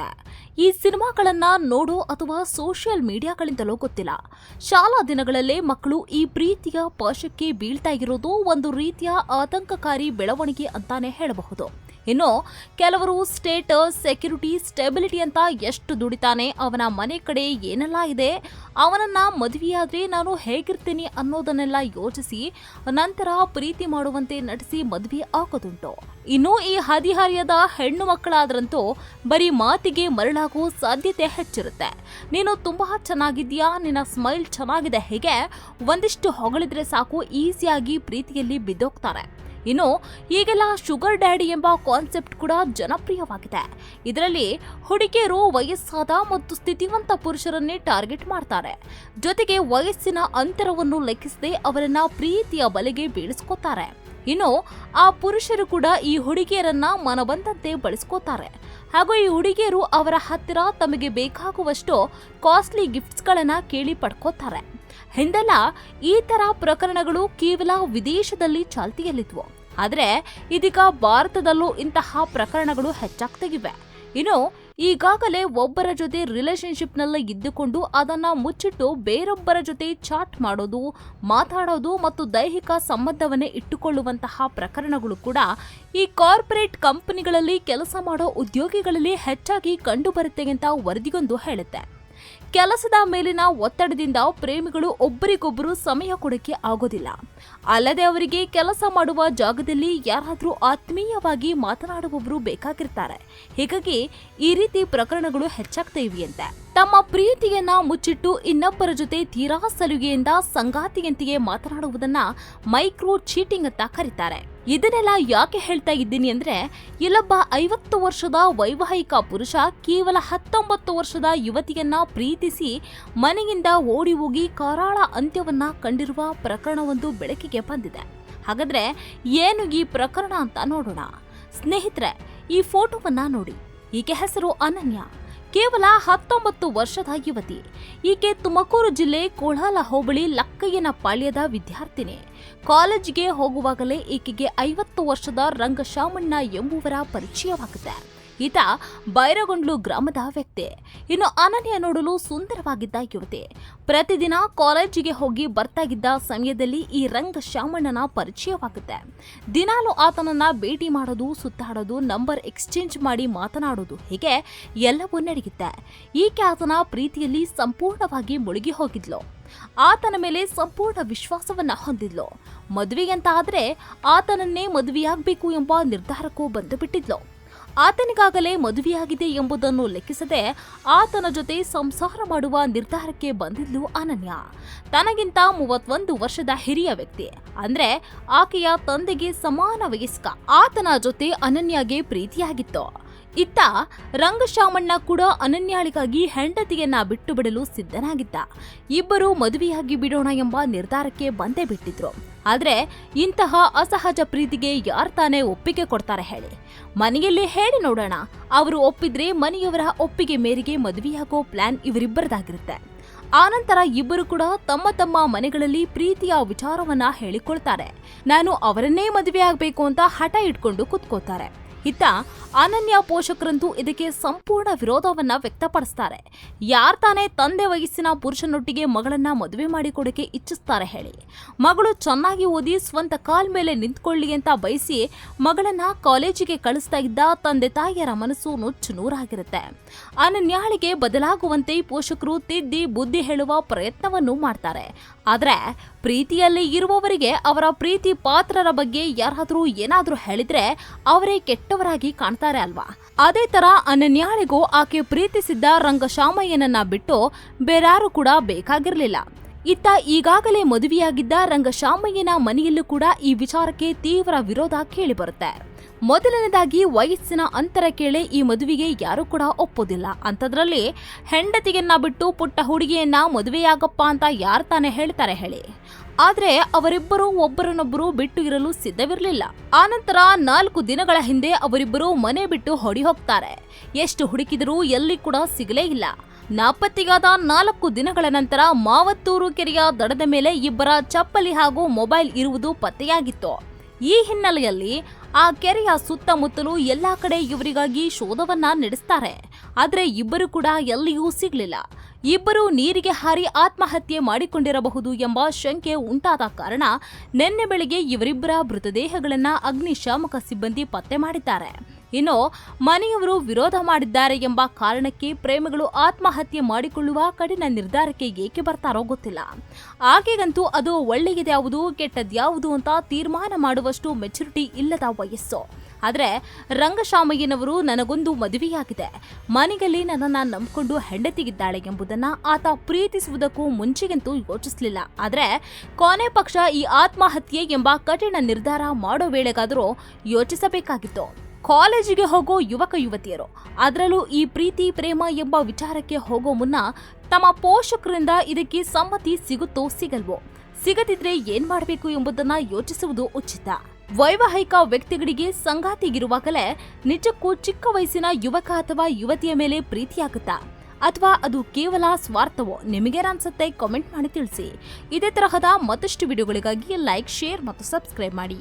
ಆಗಿದೆ ಈ ಸಿನಿಮಾಗಳನ್ನ ನೋಡೋ ಅಥವಾ ಸೋಷಿಯಲ್ ಮೀಡಿಯಾಗಳಿಂದಲೋ ಗೊತ್ತಿಲ್ಲ. ಶಾಲಾ ದಿನಗಳಲ್ಲೇ ಮಕ್ಕಳು ಈ ಪ್ರೀತಿಯ ಪಾಶಕ್ಕೆ ಬೀಳ್ತಾ ಇರೋದು ಒಂದು ರೀತಿಯ ಆತಂಕಕಾರಿ ಬೆಳವಣಿಗೆ ಅಂತಾನೆ ಹೇಳಬಹುದು. ಇನ್ನು ಕೆಲವರು ಸ್ಟೇಟಸ್ ಸೆಕ್ಯೂರಿಟಿ, ಸ್ಟೆಬಿಲಿಟಿ ಅಂತ ಎಷ್ಟು ದುಡಿತಾನೆ, ಅವನ ಮನೆ ಕಡೆ ಏನೆಲ್ಲ ಇದೆ, ಅವನನ್ನ ಮದುವೆಯಾದ್ರೆ ನಾನು ಹೇಗಿರ್ತೀನಿ ಅನ್ನೋದನ್ನೆಲ್ಲ ಯೋಚಿಸಿ, ನಂತರ ಪ್ರೀತಿ ಮಾಡುವಂತೆ ನಟಿಸಿ ಮದುವೆ ಆಗೋದುಂಟು. ಇನ್ನು ಈ ಹದಿಹರಿಯದ ಹೆಣ್ಣು ಮಕ್ಕಳಾದ್ರಂತೂ ಬರೀ ಮಾತಿಗೆ ಮರಳಾಗುವ ಸಾಧ್ಯತೆ ಹೆಚ್ಚಿರುತ್ತೆ. ನೀನು ತುಂಬಾ ಚೆನ್ನಾಗಿದ್ಯಾ ನಿನ್ನ ಸ್ಮೈಲ್ ಚೆನ್ನಾಗಿದೆ ಹೀಗೆ, ಒಂದಿಷ್ಟು ಹೊಗಳಿದ್ರೆ ಸಾಕು, ಈಸಿಯಾಗಿ ಪ್ರೀತಿಯಲ್ಲಿ ಬಿದ್ದೋಗ್ತಾರೆ. ಇನ್ನು ಈಗೆಲ್ಲ ಶುಗರ್ ಡ್ಯಾಡಿ ಎಂಬ ಕಾನ್ಸೆಪ್ಟ್ ಕೂಡ ಜನಪ್ರಿಯವಾಗಿದೆ. ಇದರಲ್ಲಿ ಹುಡುಗಿಯರು ವಯಸ್ಸಾದ ಮತ್ತು ಸ್ಥಿತಿವಂತ ಪುರುಷರನ್ನೇ ಟಾರ್ಗೆಟ್ ಮಾಡ್ತಾರೆ. ಜೊತೆಗೆ ವಯಸ್ಸಿನ ಅಂತರವನ್ನು ಲೆಕ್ಕಿಸದೆ ಅವರನ್ನ ಪ್ರೀತಿಯ ಬಲೆಗೆ ಬೀಳಿಸ್ಕೊತಾರೆ. ಇನ್ನು ಆ ಪುರುಷರು ಕೂಡ ಈ ಹುಡುಗಿಯರನ್ನ ಮನಬಂದಂತೆ ಬಳಸ್ಕೋತಾರೆ. ಹಾಗೂ ಈ ಹುಡುಗಿಯರು ಅವರ ಹತ್ತಿರ ತಮಗೆ ಬೇಕಾಗುವಷ್ಟು ಕಾಸ್ಟ್ಲಿ ಗಿಫ್ಟ್ಸ್ಗಳನ್ನು ಕೇಳಿ ಪಡ್ಕೋತಾರೆ. ಹಿಂದೆಲ್ಲ ಈ ತರ ಪ್ರಕರಣಗಳು ಕೇವಲ ವಿದೇಶದಲ್ಲಿ ಚಾಲ್ತಿಯಲ್ಲಿದ್ವು. ಆದರೆ ಇದೀಗ ಭಾರತದಲ್ಲೂ ಇಂತಹ ಪ್ರಕರಣಗಳು ಹೆಚ್ಚಾಗ್ತಿವೆ ಇನ್ನು ಈಗಾಗಲೇ ಒಬ್ಬರ ಜೊತೆ ರಿಲೇಶನ್ಶಿಪ್ನಲ್ಲಿ ಇದ್ದುಕೊಂಡು ಅದನ್ನ ಮುಚ್ಚಿಟ್ಟು ಬೇರೊಬ್ಬರ ಜೊತೆ ಚಾಟ್ ಮಾಡೋದು, ಮಾತಾಡೋದು ಮತ್ತು ದೈಹಿಕ ಸಂಬಂಧವನ್ನೇ ಇಟ್ಟುಕೊಳ್ಳುವಂತಹ ಪ್ರಕರಣಗಳು ಕೂಡ ಈ ಕಾರ್ಪೊರೇಟ್ ಕಂಪನಿಗಳಲ್ಲಿ ಕೆಲಸ ಮಾಡೋ ಉದ್ಯೋಗಿಗಳಲ್ಲಿ ಹೆಚ್ಚಾಗಿ ಕಂಡುಬರುತ್ತೆ ಅಂತ ವರದಿಗೊಂದು ಹೇಳುತ್ತೆ. ಕೆಲಸದ ಮೇಲಿನ ಒತ್ತಡದಿಂದ ಪ್ರೇಮಿಗಳು ಒಬ್ಬರಿಗೊಬ್ಬರು ಸಮಯ ಕೊಡಕ್ಕೆ ಆಗೋದಿಲ್ಲ. ಅಲ್ಲದೆ ಅವರಿಗೆ ಕೆಲಸ ಮಾಡುವ ಜಾಗದಲ್ಲಿ ಯಾರಾದರೂ ಆತ್ಮೀಯವಾಗಿ ಮಾತನಾಡುವವರು ಬೇಕಾಗಿರ್ತಾರೆ. ಹೀಗಾಗಿ ಈ ರೀತಿ ಪ್ರಕರಣಗಳು ಹೆಚ್ಚಾಗ್ತಾ ಇವೆಯಂತೆ ತಮ್ಮ ಪ್ರೀತಿಯನ್ನ ಮುಚ್ಚಿಟ್ಟು ಇನ್ನೊಬ್ಬರ ಜೊತೆ ತೀರಾ ಸಲುಗೆಯಿಂದ ಸಂಗಾತಿಯಂತೆಯೇ ಮಾತನಾಡುವುದನ್ನ ಮೈಕ್ರೋ ಚೀಟಿಂಗ್ ಅಂತ ಕರೀತಾರೆ. ಇದನ್ನೆಲ್ಲ ಯಾಕೆ ಹೇಳ್ತಾ ಇದ್ದೀನಿ ಅಂದ್ರೆ, ಇಲ್ಲೊಬ್ಬ ಐವತ್ತು ವರ್ಷದ ವೈವಾಹಿಕ ಪುರುಷ ಕೇವಲ ಹತ್ತೊಂಬತ್ತು ವರ್ಷದ ಯುವತಿಯನ್ನ ಪ್ರೀತಿಸಿ ಮನೆಯಿಂದ ಓಡಿ ಹೋಗಿ ಕರಾಳ ಅಂತ್ಯವನ್ನ ಕಂಡಿರುವ ಪ್ರಕರಣವೊಂದು ಬೆಳಕಿಗೆ ಬಂದಿದೆ. ಹಾಗಾದ್ರೆ ಏನು ಈ ಪ್ರಕರಣ ಅಂತ ನೋಡೋಣ. ಸ್ನೇಹಿತರೆ, ಈ ಫೋಟೋವನ್ನ ನೋಡಿ. ಈಕೆ ಹೆಸರು ಅನನ್ಯ. ಕೇವಲ ಹತ್ತೊಂಬತ್ತು ವರ್ಷದ ಯುವತಿ. ಈಕೆ ತುಮಕೂರು ಜಿಲ್ಲೆ ಕೋಳಾಲ ಹೋಬಳಿ ಲಕ್ಕಯ್ಯನ ಪಾಳ್ಯದ ವಿದ್ಯಾರ್ಥಿನಿ. ಕಾಲೇಜಿಗೆ ಹೋಗುವಾಗಲೇ ಈಕೆಗೆ ಐವತ್ತು ವರ್ಷದ ರಂಗಶಾಮಣ್ಣ ಎಂಬುವರ ಪರಿಚಯವಾಗುತ್ತೆ ಈತ ಬೈರಗೊಂಡ್ಲು ಗ್ರಾಮದ ವ್ಯಕ್ತಿ. ಇನ್ನು ಅನನ್ಯ ನೋಡಲು ಸುಂದರವಾಗಿದ್ದ ಯುವತಿ. ಪ್ರತಿದಿನ ಕಾಲೇಜಿಗೆ ಹೋಗಿ ಬರ್ತಾಗಿದ್ದ ಸಮಯದಲ್ಲಿ ಈ ರಂಗ ಶಾಮಣ್ಣನ ಪರಿಚಯವಾಗುತ್ತೆ. ದಿನಾಲು ಆತನನ್ನ ಭೇಟಿ ಮಾಡೋದು, ಸುತ್ತಾಡೋದು, ನಂಬರ್ ಎಕ್ಸ್ಚೇಂಜ್ ಮಾಡಿ ಮಾತನಾಡೋದು ಹೀಗೆ ಎಲ್ಲವೂ ನಡೆಯುತ್ತೆ. ಈಕೆ ಆತನ ಪ್ರೀತಿಯಲ್ಲಿ ಸಂಪೂರ್ಣವಾಗಿ ಮುಳುಗಿ ಹೋಗಿದ್ಲು. ಆತನ ಮೇಲೆ ಸಂಪೂರ್ಣ ವಿಶ್ವಾಸವನ್ನ ಹೊಂದಿದ್ಲು. ಮದುವೆಯಂತ ಆದ್ರೆ ಆತನನ್ನೇ ಮದುವೆಯಾಗಬೇಕು ಎಂಬ ನಿರ್ಧಾರಕ್ಕೂ ಬಂದು ಬಿಟ್ಟಿದ್ಲು. ಆತನಿಗಾಗಲೇ ಮದುವೆಯಾಗಿದೆ ಎಂಬುದನ್ನು ಲೆಕ್ಕಿಸದೆ ಆತನ ಜೊತೆ ಸಂಸಾರ ಮಾಡುವ ನಿರ್ಧಾರಕ್ಕೆ ಬಂದಿದ್ಲು ಅನನ್ಯ. ತನಗಿಂತ ಮೂವತ್ತೊಂದು ವರ್ಷದ ಹಿರಿಯ ವ್ಯಕ್ತಿ. ಅಂದ್ರೆ ಆಕೆಯ ತಂದೆಗೆ ಸಮಾನ ವಯಸ್ಕ. ಆತನ ಜೊತೆ ಅನನ್ಯಗೆ ಪ್ರೀತಿಯಾಗಿತ್ತು. ಇತ್ತ ರಂಗಶಾಮಣ್ಣ ಕೂಡ ಅನನ್ಯಾಳಿಗಾಗಿ ಹೆಂಡತಿಯನ್ನ ಬಿಟ್ಟು ಬಿಡಲು ಸಿದ್ಧನಾಗಿದ್ದ. ಇಬ್ಬರು ಮದುವೆಯಾಗಿ ಬಿಡೋಣ ಎಂಬ ನಿರ್ಧಾರಕ್ಕೆ ಬಂದೇ ಬಿಟ್ಟಿದ್ರು. ಆದ್ರೆ ಇಂತಹ ಅಸಹಜ ಪ್ರೀತಿಗೆ ಯಾರು ತಾನೇ ಒಪ್ಪಿಗೆ ಕೊಡ್ತಾರೆ ಹೇಳಿ. ಮನೆಯಲ್ಲಿ ಹೇಳಿ ನೋಡೋಣ. ಅವರು ಒಪ್ಪಿದ್ರೆ ಮನೆಯವರ ಒಪ್ಪಿಗೆ ಮೇರೆಗೆ ಮದುವೆಯಾಗೋ ಪ್ಲಾನ್ ಇವರಿಬ್ಬರದಾಗಿರುತ್ತೆ. ಆನಂತರ ಇಬ್ಬರು ಕೂಡ ತಮ್ಮ ತಮ್ಮ ಮನೆಗಳಲ್ಲಿ ಪ್ರೀತಿಯ ವಿಚಾರವನ್ನ ಹೇಳಿಕೊಳ್ತಾರೆ. ನಾನು ಅವರನ್ನೇ ಮದುವೆ ಆಗಬೇಕು ಅಂತ ಹಠ ಇಟ್ಕೊಂಡು ಕುತ್ಕೋತಾರೆ. ಇತ್ತ ಅನನ್ಯ ಪೋಷಕರಂತೂ ಇದಕ್ಕೆ ಸಂಪೂರ್ಣ ವಿರೋಧವನ್ನ ವ್ಯಕ್ತಪಡಿಸ್ತಾರೆ. ಯಾರ್ ತಾನೇ ತಂದೆ ವಯಸ್ಸಿನ ಪುರುಷನೊಟ್ಟಿಗೆ ಮಗಳನ್ನ ಮದುವೆ ಮಾಡಿಕೊಡಕ್ಕೆ ಇಚ್ಛಿಸ್ತಾರೆ ಹೇಳಿ. ಮಗಳು ಚೆನ್ನಾಗಿ ಓದಿ ಸ್ವಂತ ಕಾಲ್ ಮೇಲೆ ನಿಂತ್ಕೊಳ್ಳಿ ಅಂತ ಬಯಸಿ ಮಗಳನ್ನ ಕಾಲೇಜಿಗೆ ಕಳಿಸ್ತಾ ಇದ್ದ ತಂದೆ ತಾಯಿಯರ ಮನಸ್ಸು ನುಚ್ಚು ನೂರಾಗಿರುತ್ತೆ. ಅನನ್ಯಾಳಿಗೆ ಬದಲಾಗುವಂತೆ ಪೋಷಕರು ತಿದ್ದಿ ಬುದ್ಧಿ ಹೇಳುವ ಪ್ರಯತ್ನವನ್ನು ಮಾಡ್ತಾರೆ. ಆದರೆ ಪ್ರೀತಿಯಲ್ಲಿ ಇರುವವರಿಗೆ ಅವರ ಪ್ರೀತಿ ಪಾತ್ರರ ಬಗ್ಗೆ ಯಾರಾದರೂ ಏನಾದರೂ ಹೇಳಿದ್ರೆ ಅವರೇ ಕೆಟ್ಟವರಾಗಿ ಕಾಣ್ತಾರೆ ಅಲ್ವಾ? ಅದೇ ತರ ಅನನ್ಯಾಳಿಗೂ ಆಕೆ ಪ್ರೀತಿಸಿದ್ದ ರಂಗಶಾಮಯ್ಯನನ್ನ ಬಿಟ್ಟು ಬೇರಾರು ಕೂಡ ಬೇಕಾಗಿರ್ಲಿಲ್ಲ. ಇತ್ತ ಈಗಾಗಲೇ ಮದುವೆಯಾಗಿದ್ದ ರಂಗಶಾಮಯ್ಯನ ಮನೆಯಲ್ಲೂ ಕೂಡ ಈ ವಿಚಾರಕ್ಕೆ ತೀವ್ರ ವಿರೋಧ ಕೇಳಿಬರುತ್ತೆ. ಮೊದಲನೇದಾಗಿ ವಯಸ್ಸಿನ ಅಂತರ ಕೇಳಿ ಈ ಮದುವೆಗೆ ಯಾರು ಕೂಡ ಒಪ್ಪೋದಿಲ್ಲ. ಅಂಥದ್ರಲ್ಲಿ ಹೆಂಡತಿಯನ್ನ ಬಿಟ್ಟು ಪುಟ್ಟ ಹುಡುಗಿಯನ್ನ ಮದುವೆಯಾಗಪ್ಪ ಅಂತ ಯಾರು ತಾನೇ ಹೇಳ್ತಾರೆ ಹೇಳಿ. ಆದ್ರೆ ಅವರಿಬ್ಬರು ಒಬ್ಬರನ್ನೊಬ್ಬರು ಬಿಟ್ಟು ಇರಲು ಸಿದ್ಧವಿರಲಿಲ್ಲ. ಆನಂತರ ನಾಲ್ಕು ದಿನಗಳ ಹಿಂದೆ ಅವರಿಬ್ಬರು ಮನೆ ಬಿಟ್ಟು ಹೊಡಿ ಹೋಗ್ತಾರೆ. ಎಷ್ಟು ಹುಡುಕಿದರೂ ಎಲ್ಲಿ ಕೂಡ ಸಿಗಲೇ ಇಲ್ಲ. ನಾಪತ್ತೆಯಾದ ನಾಲ್ಕು ದಿನಗಳ ನಂತರ ಮಾವತ್ತೂರು ಕೆರೆಯ ದಡದ ಮೇಲೆ ಇಬ್ಬರ ಚಪ್ಪಲಿ ಹಾಗೂ ಮೊಬೈಲ್ ಇರುವುದು ಪತ್ತೆಯಾಗಿತ್ತು. ಈ ಹಿನ್ನೆಲೆಯಲ್ಲಿ ಆ ಕೆರೆಯ ಸುತ್ತಮುತ್ತಲು ಎಲ್ಲಾ ಕಡೆ ಇವರಿಗಾಗಿ ಶೋಧವನ್ನ ನಡೆಸ್ತಾರೆ. ಆದರೆ ಇಬ್ಬರು ಕೂಡ ಎಲ್ಲಿಯೂ ಸಿಗ್ಲಿಲ್ಲ. ಇಬ್ಬರು ನೀರಿಗೆ ಹಾರಿ ಆತ್ಮಹತ್ಯೆ ಮಾಡಿಕೊಂಡಿರಬಹುದು ಎಂಬ ಶಂಕೆ ಉಂಟಾದ ಕಾರಣ ನಿನ್ನೆ ಬೆಳಗ್ಗೆ ಇವರಿಬ್ಬರ ಮೃತದೇಹಗಳನ್ನು ಅಗ್ನಿಶಾಮಕ ಸಿಬ್ಬಂದಿ ಪತ್ತೆ ಮಾಡಿದ್ದಾರೆ. ಇನ್ನು ಮನೆಯವರು ವಿರೋಧ ಮಾಡಿದ್ದಾರೆ ಎಂಬ ಕಾರಣಕ್ಕೆ ಪ್ರೇಮಿಗಳು ಆತ್ಮಹತ್ಯೆ ಮಾಡಿಕೊಳ್ಳುವ ಕಠಿಣ ನಿರ್ಧಾರಕ್ಕೆ ಏಕೆ ಬರ್ತಾರೋ ಗೊತ್ತಿಲ್ಲ. ಆಕೆಗಂತೂ ಅದು ಒಳ್ಳೆಯದ್ಯಾವುದು ಕೆಟ್ಟದ್ಯಾವುದು ಅಂತ ತೀರ್ಮಾನ ಮಾಡುವಷ್ಟು ಮೆಚುರಿಟಿ ಇಲ್ಲದ ವಯಸ್ಸು. ಆದರೆ ರಂಗಶಾಮಯ್ಯನವರು ನನಗೊಂದು ಮದುವೆಯಾಗಿದೆ. ಮನೆಯಲ್ಲಿ ನನ್ನನ್ನು ನಂಬಿಕೊಂಡು ಹೆಂಡತಿಗಿದ್ದಾಳೆ ಎಂಬುದನ್ನು ಆತ ಪ್ರೀತಿಸುವುದಕ್ಕೂ ಮುಂಚೆಗಂತೂ ಯೋಚಿಸಲಿಲ್ಲ. ಆದರೆ ಕೊನೆ ಪಕ್ಷ ಈ ಆತ್ಮಹತ್ಯೆ ಎಂಬ ಕಠಿಣ ನಿರ್ಧಾರ ಮಾಡೋ ವೇಳೆಗಾದರೂ ಯೋಚಿಸಬೇಕಾಗಿತ್ತು. ಕಾಲೇಜಿಗೆ ಹೋಗೋ ಯುವಕ ಯುವತಿಯರು, ಅದರಲ್ಲೂ ಈ ಪ್ರೀತಿ, ಪ್ರೇಮ ಎಂಬ ವಿಚಾರಕ್ಕೆ ಹೋಗೋ ಮುನ್ನ ತಮ್ಮ ಪೋಷಕರಿಂದ ಇದಕ್ಕೆ ಸಮ್ಮತಿ ಸಿಗುತ್ತೋ ಸಿಗಲ್ವೋ? ಸಿಗದಿದ್ರೆ ಏನ್ ಮಾಡಬೇಕು ಎಂಬುದನ್ನ ಯೋಚಿಸುವುದು ಉಚಿತ. ವೈವಾಹಿಕ ವ್ಯಕ್ತಿಗಳಿಗೆ ಸಂಗಾತಿಗಿರುವಾಗಲೇ ನಿಜಕ್ಕೂ ಚಿಕ್ಕ ವಯಸ್ಸಿನ ಯುವಕ ಅಥವಾ ಯುವತಿಯ ಮೇಲೆ ಪ್ರೀತಿಯಾಗುತ್ತಾ? ಅಥವಾ ಅದು ಕೇವಲ ಸ್ವಾರ್ಥವೋ? ನಿಮಗೇನನ್ಸುತ್ತೆ ಕಾಮೆಂಟ್ ಮಾಡಿ ತಿಳಿಸಿ. ಇದೇ ತರಹದ ಮತ್ತಷ್ಟು ವಿಡಿಯೋಗಳಿಗಾಗಿ ಲೈಕ್ ಶೇರ್ ಮತ್ತು ಸಬ್ಸ್ಕ್ರೈಬ್ ಮಾಡಿ.